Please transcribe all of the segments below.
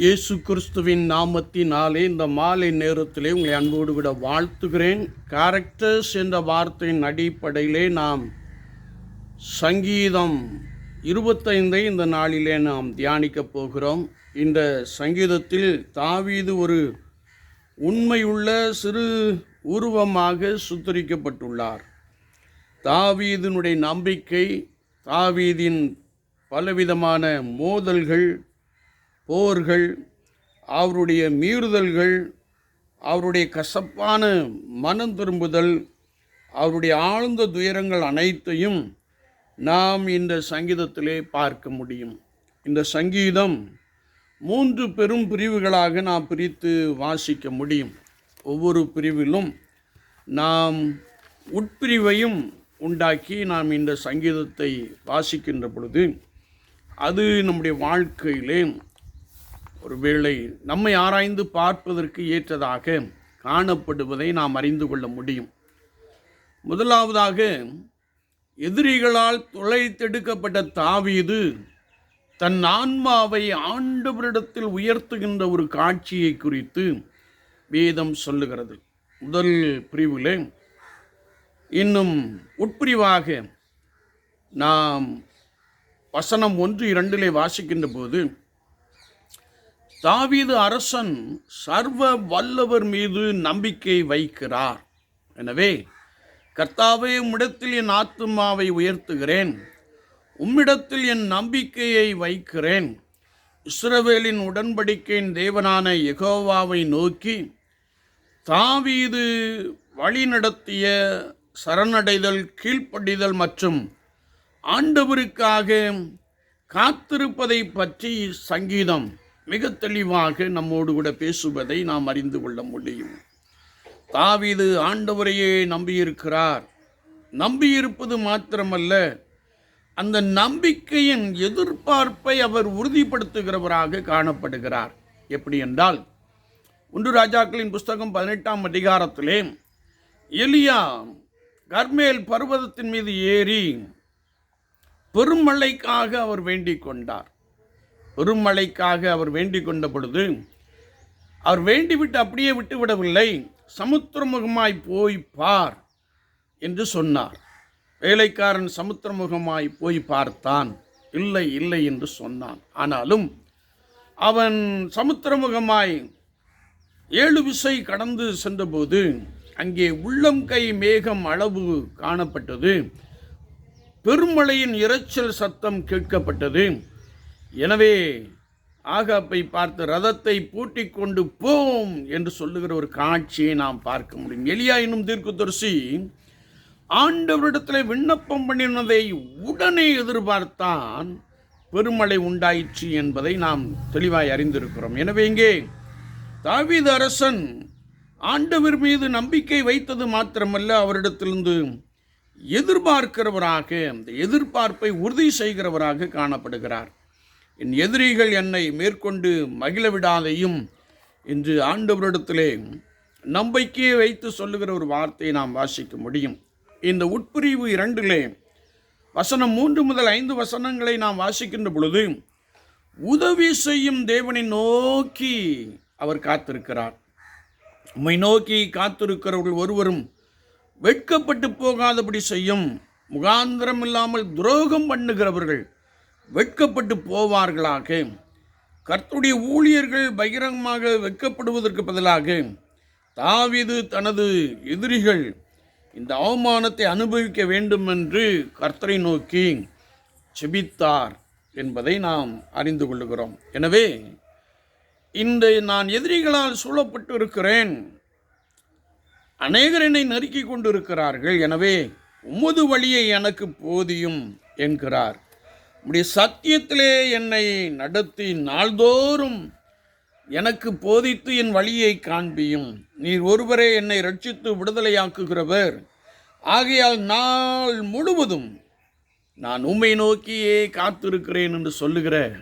இயேசு கிறிஸ்துவின் நாமத்தினாலே இந்த மாலை நேரத்திலே உங்களை அன்போடு விட வாழ்த்துகிறேன். கேரக்டர்ஸ் என்ற வார்த்தையின் அடிப்படையிலே நாம் சங்கீதம் இருபத்தைந்தை இந்த நாளிலே நாம் தியானிக்கப் போகிறோம். இந்த சங்கீதத்தில் தாவீது ஒரு உண்மையுள்ள சிறு உருவமாக சுத்தரிக்கப்பட்டுள்ளார் தாவீதினுடைய நம்பிக்கை தாவீதின் பலவிதமான மோதல்கள் போர்கள் அவருடைய மீறுதல்கள் அவருடைய கசப்பான மனம் திரும்புதல் அவருடைய ஆழ்ந்த துயரங்கள் அனைத்தையும் நாம் இந்த சங்கீதத்திலே பார்க்க முடியும். இந்த சங்கீதம் மூன்று பெரும் பிரிவுகளாக நாம் பிரித்து வாசிக்க முடியும். ஒவ்வொரு பிரிவிலும் நாம் உட்பிரிவையும் உண்டாக்கி நாம் இந்த சங்கீதத்தை வாசிக்கின்ற பொழுது அது நம்முடைய வாழ்க்கையிலே ஒருவேளை நம்மை ஆராய்ந்து பார்ப்பதற்கு ஏற்றதாக காணப்படுவதை நாம் அறிந்து கொள்ள முடியும். முதலாவதாக எதிரிகளால் துளைத்தெடுக்கப்பட்ட தாவீது தன் ஆன்மாவை ஆண்டவரிடத்தில் உயர்த்துகின்ற ஒரு காட்சியை குறித்து வேதம் சொல்லுகிறது. முதல் பிரிவில் இன்னும் உட்பிரிவாக நாம் வசனம் ஒன்று இரண்டிலே வாசிக்கின்ற போது தாவீது அரசன் சர்வ வல்லவர் மீது நம்பிக்கை வைக்கிறார். எனவே கர்த்தாவே உம்மிடத்தில் என் ஆத்துமாவை உயர்த்துகிறேன். உம்மிடத்தில் என் நம்பிக்கையை வைக்கிறேன். இஸ்ரவேலின் உடன்படிக்கையின் தேவனான எகோவாவை நோக்கி தாவீது வழிநடத்திய சரணடைதல் கீழ்ப்படிதல் மற்றும் ஆண்டவருக்காக காத்திருப்பதை பற்றி சங்கீதம். மிக தெளிவாக நம்மோடு கூட பேசுவதை நாம் அறிந்து கொள்ள முடியும். தாவிது ஆண்டவரையே நம்பியிருக்கிறார். நம்பியிருப்பது மாத்திரமல்ல அந்த நம்பிக்கையின் எதிர்பார்ப்பை அவர் உறுதிப்படுத்துகிறவராக காணப்படுகிறார். எப்படி என்றால் ஒன்று ராஜாக்களின் புஸ்தகம் பதினெட்டாம் அதிகாரத்திலே எலியா கர்மேல் பர்வதத்தின் மீது ஏறி பெருமழைக்காக அவர் வேண்டிக் கொண்டார். வெறுமலைக்காக அவர் வேண்டிக் கொண்ட பொழுது அவர் வேண்டிவிட்டு அப்படியே விட்டு விடவில்லை சமுத்திரமுகமாய் போய் பார் என்று சொன்னார். வேலைக்காரன் சமுத்திரமுகமாய் போய் பார்த்தான். இல்லை இல்லை என்று சொன்னான். ஆனாலும் அவன் சமுத்திரமுகமாய் ஏழு விசை கடந்து சென்றபோது அங்கே உள்ளம் கை மேகம் அளவு காணப்பட்டது. பெருமழையின் இரைச்சல் சத்தம் கேட்கப்பட்டது. எனவே ஆகாப்பை பார்த்து ரதத்தை பூட்டி கொண்டு போம் என்று சொல்லுகிற ஒரு காட்சியை நாம் பார்க்க முடியும். எலியா என்னும் தீர்க்கதரிசி ஆண்டவரிடத்தில் விண்ணப்பம் பண்ணினதை உடனே எதிர்பார்த்தான் பெருமழை உண்டாயிற்று என்பதை நாம் தெளிவாய் அறிந்திருக்கிறோம். எனவே இங்கே தாவீது அரசன் ஆண்டவர் மீது நம்பிக்கை வைத்தது மாத்திரமல்ல அவரிடத்திலிருந்து எதிர்பார்க்கிறவராக அந்த எதிர்பார்ப்பை உறுதி செய்கிறவராக காணப்படுகிறார். என் எதிரிகள் என்னை மேற்கொண்டு மகிழ விடாதையும் என்று ஆண்டவரிடத்திலே நம்பிக்கையை வைத்து சொல்லுகிற ஒரு வார்த்தையை நாம் வாசிக்க முடியும். இந்த உட்பிரிவு இரண்டிலே வசனம் மூன்று முதல் ஐந்து வசனங்களை நாம் வாசிக்கின்ற பொழுது உதவி செய்யும் தேவனை நோக்கி அவர் காத்திருக்கிறார். உம்மை நோக்கி காத்திருக்கிறவர்கள் ஒருவரும் வெட்கப்பட்டு போகாதபடி செய்யும் முகாந்திரம் இல்லாமல் துரோகம் பண்ணுகிறவர்கள் வெட்கப்பட்டு போவார்களாக. கர்த்துடைய ஊழியர்கள் பகிரங்கமாக வெட்கப்படுவதற்கு பதிலாக தாவிது தனது எதிரிகள் இந்த அவமானத்தை அனுபவிக்க வேண்டும் என்று கர்த்தரை நோக்கி செபித்தார் என்பதை நாம் அறிந்து கொள்ளுகிறோம். எனவே இந்த நான் எதிரிகளால் சூழப்பட்டு இருக்கிறேன் அநேகர் என்னை நறுக்கி கொண்டிருக்கிறார்கள். எனவே உமது வழியை எனக்கு போதியும் என்கிறார். உம்முடைய சத்தியத்திலே என்னை நடத்தி நாள்தோறும் எனக்கு போதித்து என் வழியை காண்பியும். நீர் ஒருவரே என்னை ரட்சித்து விடுதலையாக்குகிறவர். ஆகையால் நாள் முழுவதும் நான் உம்மை நோக்கியே காத்திருக்கிறேன் என்று சொல்லுகிற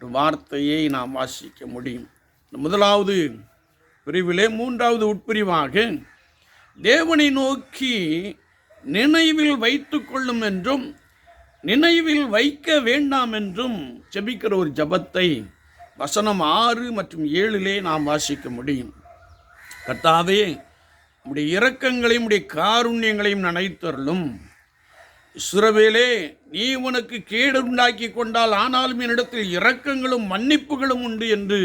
ஒரு வார்த்தையை நாம் வாசிக்க முடியும். முதலாவது பிரிவிலே மூன்றாவது உட்பிரிவாக தேவனை நோக்கி நினைவில் வைத்து கொள்ளும் என்றும் நினைவில் வைக்க வேண்டாம் என்றும் ஜெபிக்கிற ஒரு ஜபத்தை வசனம் ஆறு மற்றும் ஏழிலே நாம் வாசிக்க முடியும். கர்த்தாவே உடைய இரக்கங்களையும் உடைய காருண்யங்களையும் நினைத்தருளும் சுரவேலே நீ உனக்கு கேடு உண்டாக்கி கொண்டால் ஆனாலும் என்னிடத்தில் இரக்கங்களும் மன்னிப்புகளும் உண்டு என்று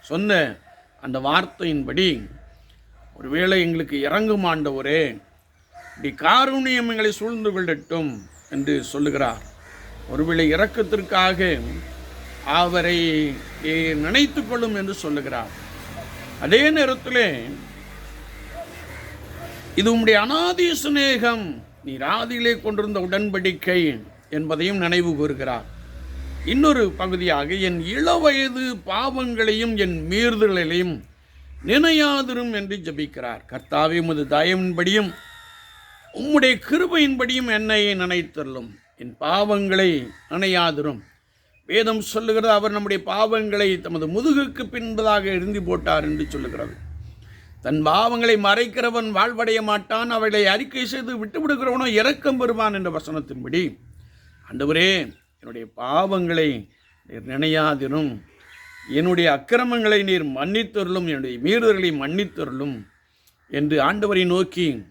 சொன்ன அந்த வார்த்தையின்படி ஒருவேளை எங்களுக்கு இறங்கும் ஆண்டவரே இப்படி காருண்யம் எங்களை சூழ்ந்து கொள்ளட்டும். என்று சொல்லுகிறார். ஒருவேளை இறக்கத்திற்காக அவரை நினைத்து கொள்ளும் என்று சொல்லுகிறார். அதே நேரத்தில் இது உம்முடைய அனாதி சிநேகம் நீ ராதியிலே கொண்டிருந்த உடன்படிக்கை என்பதையும் நினைவு கூறுகிறார். இன்னொரு பகுதியாக என் இளவயது பாவங்களையும் என் மீறுதலையும் நினையாதிரும் என்று ஜபிக்கிறார். கர்த்தாவே உமது தயவின்படியும் உம்முடைய கிருபையின்படியும் என்னை நினைத்தருளும். என் பாவங்களை நினையாதிரும் வேதம் சொல்லுகிறது அவர் நம்முடைய பாவங்களை தமது முதுகுக்கு பின்பதாக எழுந்தி போட்டார் என்று சொல்லுகிறது. தன் பாவங்களை மறைக்கிறவன் வாழ்வடைய மாட்டான் அவளை அறிக்கை செய்து விட்டு விடுகிறவனோ இரக்கம் பெறுவான் என்ற வசனத்தின்படி ஆண்டவரே என்னுடைய பாவங்களை நீர் நினையாதிரும். என்னுடைய அக்கிரமங்களை நீர் மன்னித்தருளும். என்னுடைய மீறுதல்களை மன்னித்தருளும். என்று ஆண்டவரை நோக்கி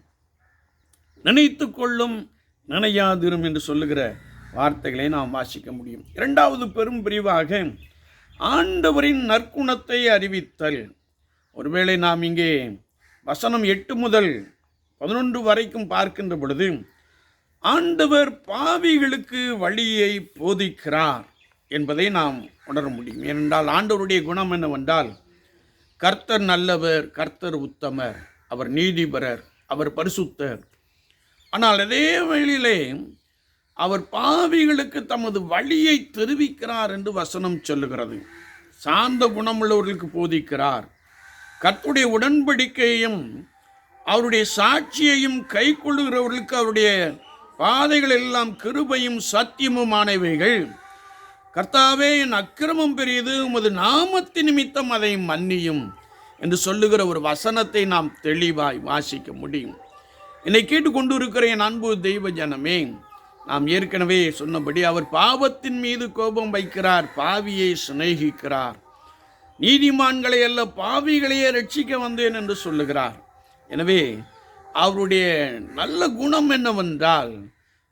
நினைத்து கொள்ளும் நினையாதிரும் என்று சொல்லுகிற வார்த்தைகளை நாம் வாசிக்க முடியும். இரண்டாவது பெரும் பிரிவாக ஆண்டவரின் நற்குணத்தை அறிவித்தல். ஒருவேளை நாம் இங்கே வசனம் எட்டு முதல் பதினொன்று வரைக்கும் பார்க்கின்ற பொழுது ஆண்டவர் பாவிகளுக்கு வழியை போதிக்கிறார் என்பதை நாம் உணர முடியும். ஏனென்றால் ஆண்டவருடைய குணம் என்னவென்றால் கர்த்தர் நல்லவர் கர்த்தர் உத்தமர் அவர் நீதிபரர் அவர் பரிசுத்தர் ஆனால் அதே வேளையிலே அவர் பாவிகளுக்கு தமது வழியை தெரிவிக்கிறார் என்று வசனம் சொல்லுகிறது. சார்ந்த குணமுள்ளவர்களுக்கு போதிக்கிறார். கர்த்துடைய உடன்படிக்கையையும் அவருடைய சாட்சியையும் கை கொள்ளுகிறவர்களுக்கு அவருடைய பாதைகள் எல்லாம் கிருபையும் சத்தியமுமானவைகள் கர்த்தாவே என் அக்கிரமம் பெரியது உமது நாமத்து நிமித்தம் அதை மன்னியும் என்று சொல்லுகிற ஒரு வசனத்தை நாம் தெளிவாய் வாசிக்க முடியும். என்னை கேட்டுக்கொண்டு இருக்கிற என் அன்பு தெய்வ ஜனமே நாம் ஏற்கனவே சொன்னபடி அவர் பாவத்தின் மீது கோபம் வைக்கிறார் பாவியை சிநேகிக்கிறார். நீதிமான்களை அல்ல பாவிகளையே ரட்சிக்க வந்தேன் என்று சொல்லுகிறார். எனவே அவருடைய நல்ல குணம் என்னவென்றால்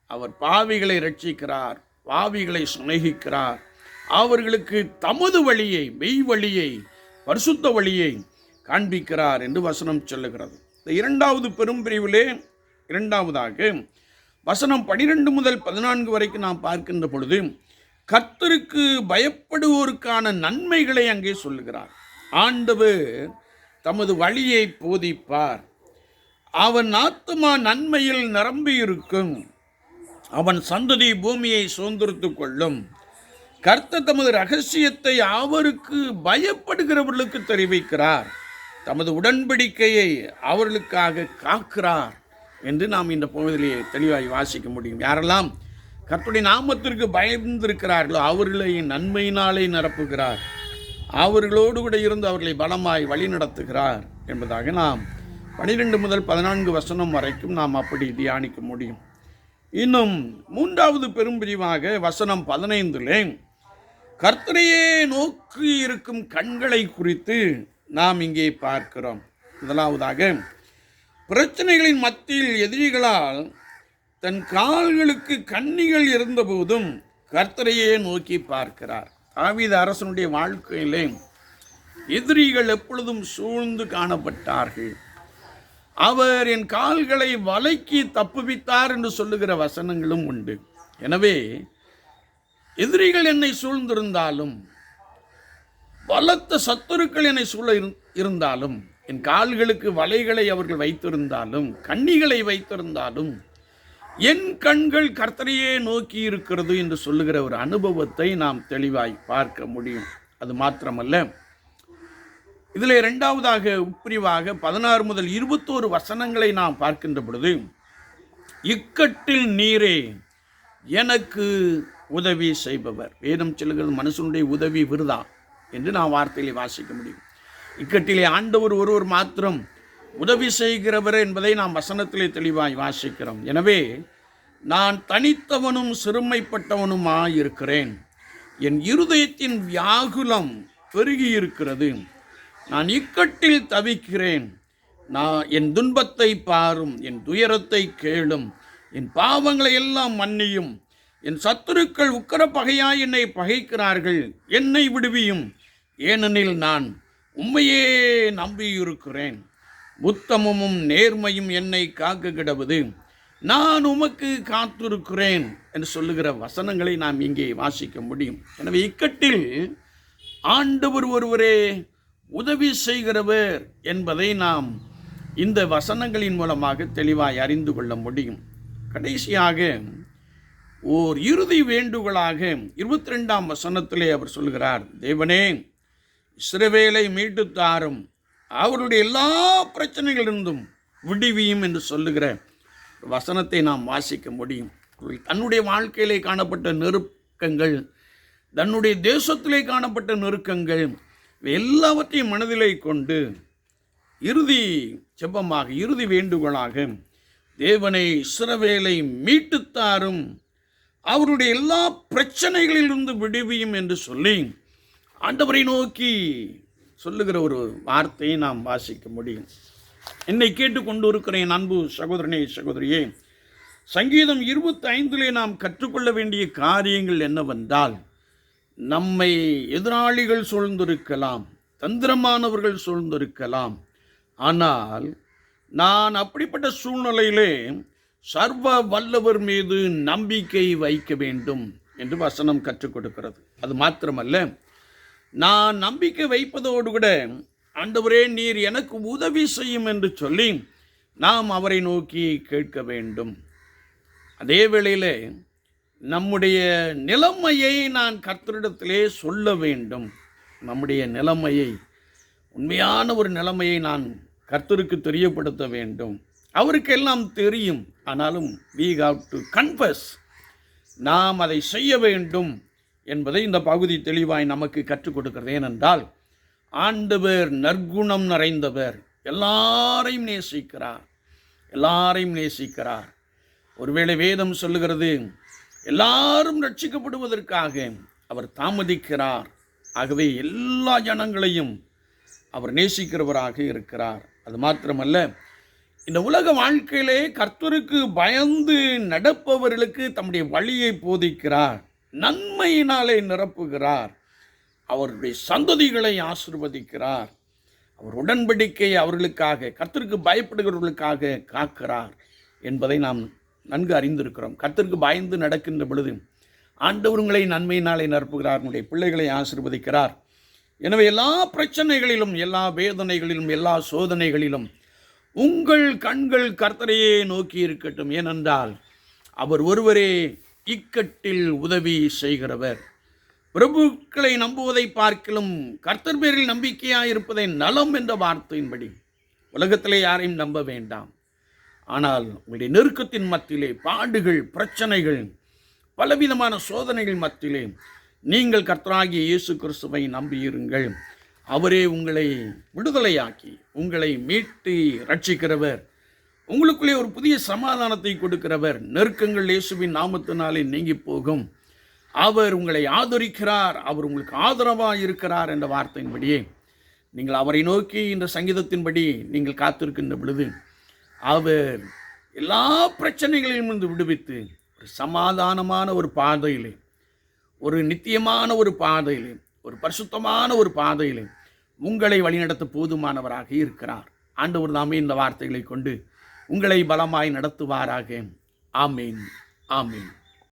அவர் பாவிகளை ரட்சிக்கிறார் பாவிகளை சிநேகிக்கிறார். அவர்களுக்கு தமது வழியை மெய் வழியை பரிசுத்த வழியை காண்பிக்கிறார் என்று வசனம் சொல்லுகிறது. இந்த இரண்டாவது பெரும்பிரிவிலே இரண்டாவதாக வசனம் பனிரெண்டு முதல் பதினான்கு வரைக்கும் நாம் பார்க்கின்ற பொழுது கர்த்தருக்கு பயப்படுவோருக்கான நன்மைகளை அங்கே சொல்லுகிறார். ஆண்டவர் தமது வழியை போதிப்பார். அவன் ஆத்துமா நன்மையில் நிரம்பி இருக்கும் அவன் சந்ததி பூமியை சுதந்திரத்து கொள்ளும். கர்த்தர் தமது ரகசியத்தை அவருக்கு பயப்படுகிறவர்களுக்கு தெரிவிக்கிறார். தமது உடன்படிக்கையை அவர்களுக்காக காக்கிறார் என்று நாம் இந்த பகுதியிலே தெளிவாய் வாசிக்க முடியும். யாரெல்லாம் கர்த்துடைய நாமத்திற்கு பயந்திருக்கிறார்களோ அவர்களை நன்மையினாலே நிரப்புகிறார். அவர்களோடு கூட இருந்து அவர்களை பலமாய் வழி நடத்துகிறார் என்பதாக நாம் பனிரெண்டு முதல் பதினான்கு வசனம் வரைக்கும் நாம் அப்படி தியானிக்க முடியும். இன்னும் மூன்றாவது பெரும்பிரிவாக வசனம் பதினைந்திலே கர்த்தரையே நோக்கி இருக்கும் கண்களை குறித்து நாம் இங்கே பார்க்கிறோம். முதலாவதாக பிரச்சனைகளின் மத்தியில் எதிரிகளால் தன் கால்களுக்கு கண்ணிகள் இருந்தபோதும் கர்த்தரையே நோக்கி பார்க்கிறார். தாவீது அரசனுடைய வாழ்க்கையிலே எதிரிகள் எப்பொழுதும் சூழ்ந்து காணப்பட்டார்கள். அவர் என் கால்களை வலைக்கு தப்புவித்தார் என்று சொல்லுகிற வசனங்களும் உண்டு. எனவே எதிரிகள் என்னை சூழ்ந்திருந்தாலும் பலத்த சத்துருக்கள் என்னை சூழ இரு- இருந்தாலும் என் கால்களுக்கு வலைகளை அவர்கள் வைத்திருந்தாலும் கண்ணிகளை வைத்திருந்தாலும் என் கண்கள் கர்த்தரையே நோக்கி இருக்கிறது என்று சொல்லுகிற ஒரு அனுபவத்தை நாம் தெளிவாய் பார்க்க முடியும். அது மாத்திரமல்ல இதில் இரண்டாவதாக உட்பிரிவாக பதினாறு முதல் இருபத்தோரு வசனங்களை நாம் பார்க்கின்ற பொழுது இக்கட்டில் நீரே எனக்கு உதவி செய்பவர். வேதம் செல்கிறது மனுஷனுடைய உதவி விருதா? என்று நாம் வார்த்தையிலே வாசிக்க முடியும். இக்கட்டிலே ஆண்டவர் ஒருவர் மாத்திரம் உதவி செய்கிறவர் என்பதை நாம் வசனத்திலே தெளிவாய் வாசிக்கிறோம். எனவே நான் தனித்தவனும் சிறுமைப்பட்டவனுமாயிருக்கிறேன். என் இருதயத்தின் வியாகுலம் பெருகி இருக்கிறது நான் இக்கட்டில் தவிக்கிறேன். நான் என் துன்பத்தை பாரும் என் துயரத்தை கேளும் என் பாவங்களை எல்லாம் மன்னியும் என் சத்துருக்கள் உக்கர பகையாய் என்னை பகைக்கிறார்கள் என்னை விடுவியும். ஏனெனில் நான் உண்மையே நம்பியிருக்கிறேன். உத்தமமும் நேர்மையும் என்னை காக்க கிடவது நான் உமக்கு காத்திருக்கிறேன் என்று சொல்லுகிற வசனங்களை நாம் இங்கே வாசிக்க முடியும். எனவே இக்கட்டில் ஆண்டவர் ஒருவரே உதவி செய்கிறவர் என்பதை நாம் இந்த வசனங்களின் மூலமாக தெளிவாய் அறிந்து கொள்ள முடியும். கடைசியாக ஓர் இறுதி வேண்டுகோளாக இருபத்தி ரெண்டாம் வசனத்திலே அவர் சொல்கிறார் தேவனே இஸ்ரவேலை மீட்டு தாரும். அவருடைய எல்லா பிரச்சனைகளிலிருந்தும் விடுவியும் என்று சொல்லுகிற வசனத்தை நாம் வாசிக்க முடியும். தன்னுடைய வாழ்க்கையிலே காணப்பட்ட நெருக்கங்கள் தன்னுடைய தேசத்திலே காணப்பட்ட நெருக்கங்கள் எல்லாவற்றையும் மனதிலே கொண்டு இறுதி செப்பமாக இறுதி வேண்டுகோளாக தேவனை இஸ்ரவேலை மீட்டுத்தாரும் அவருடைய எல்லா பிரச்சனைகளிலிருந்து விடுவியும் என்று சொல்லி ஆண்டவரை நோக்கி சொல்லுகிற ஒரு வார்த்தையை நாம் வாசிக்க முடியும். என்னை கேட்டுக்கொண்டு இருக்கிறேன் அன்பு சகோதரனே சகோதரியே சங்கீதம் இருபத்தைந்திலே நாம் கற்றுக்கொள்ள வேண்டிய காரியங்கள் என்னவென்றால் நம்மை எதிராளிகள் சூழ்ந்திருக்கலாம் தந்திரமானவர்கள் சூழ்ந்திருக்கலாம் ஆனால் நான் அப்படிப்பட்ட சூழ்நிலையிலே சர்வ வல்லவர் மீது நம்பிக்கை வைக்க வேண்டும் என்று வசனம் கற்றுக் கொடுக்கிறது. அது மாத்திரமல்ல நான் நம்பிக்கை வைப்பதோடு கூட ஆண்டவரே நீர் எனக்கு உதவி செய்யும் என்று சொல்லி நாம் அவரை நோக்கி கேட்க வேண்டும். அதே வேளையில் நம்முடைய நிலைமையை நான் கர்த்தரிடத்திலே சொல்ல வேண்டும். நம்முடைய நிலைமையை உண்மையான ஒரு நிலைமையை நான் கர்த்தருக்கு தெரியப்படுத்த வேண்டும். அவருக்கெல்லாம் தெரியும். ஆனாலும் வி ஹாவ் டு கன்ஃபஸ் நாம் அதை செய்ய வேண்டும் என்பதை இந்த பகுதி தெளிவாய் நமக்கு கற்றுக் கொடுக்கிறது. ஏனென்றால் ஆண்டவர் நற்குணம் நிறைந்தவர். எல்லாரையும் நேசிக்கிறார். எல்லாரையும் நேசிக்கிறார். ஒருவேளை வேதம் சொல்லுகிறது எல்லாரும் ரட்சிக்கப்படுவதற்காக அவர் தாமதிக்கிறார். ஆகவே எல்லா ஜனங்களையும் அவர் நேசிக்கிறவராக இருக்கிறார். அது மாத்திரமல்ல இந்த உலக வாழ்க்கையிலே கர்த்தருக்கு பயந்து நடப்பவர்களுக்கு தம்முடைய வழியை போதிக்கிறார். நன்மையினாலே நிரப்புகிறார். அவருடைய சந்ததிகளை ஆசிர்வதிக்கிறார். அவர் உடன்படிக்கை அவர்களுக்காக கர்த்தருக்கு பயப்படுகிறவர்களுக்காக காக்கிறார் என்பதை நாம் நன்கு அறிந்திருக்கிறோம். கர்த்தருக்கு பயந்து நடக்கின்ற பொழுது ஆண்டவர் உங்களை நன்மையினாலே நிரப்புகிறார் உங்களுடைய பிள்ளைகளை ஆசிர்வதிக்கிறார். எனவே எல்லா பிரச்சனைகளிலும் எல்லா வேதனைகளிலும் எல்லா சோதனைகளிலும் உங்கள் கண்கள் கர்த்தரையே நோக்கி இருக்கட்டும். ஏனென்றால் அவர் ஒருவரே இக்கட்டில் உதவி செய்கிறவர். பிரபுக்களை நம்புவதை பார்க்கிலும் கர்த்தர் பேரில் நம்பிக்கையாக இருப்பதை நலம் என்ற வார்த்தையின்படி உலகத்திலே யாரையும் நம்ப வேண்டாம். ஆனால் உங்களுடைய நெருக்கத்தின் மத்தியிலே பாடுகள் பிரச்சனைகள் பலவிதமான சோதனைகள் மத்தியிலே நீங்கள் கர்த்தராகிய இயேசு கிறிஸ்துவை நம்பியிருங்கள். அவரே உங்களை விடுதலையாக்கி உங்களை மீட்டு ரட்சிக்கிறவர் உங்களுக்குள்ளே ஒரு புதிய சமாதானத்தை கொடுக்கிறவர். நெருக்கங்கள் இயேசுவின் நாமத்தினாலே நீங்கி போகும் அவர் உங்களை ஆதரிக்கிறார். அவர் உங்களுக்கு ஆதரவாக இருக்கிறார் என்ற வார்த்தையின்படியே. நீங்கள் அவரை நோக்கி இந்த சங்கீதத்தின்படி நீங்கள் காத்திருக்கின்ற பொழுது அவர் எல்லா பிரச்சனைகளிலும் இருந்து விடுவித்து ஒரு சமாதானமான ஒரு பாதையிலே ஒரு நித்தியமான ஒரு பாதையிலே ஒரு பரிசுத்தமான ஒரு பாதையிலே உங்களை வழிநடத்த போதுமானவராக இருக்கிறார். ஆண்டவர் தாமே இந்த வார்த்தைகளை கொண்டு உங்களை பலமாய் நடத்துவாராக. ஆமேன். ஆமேன்.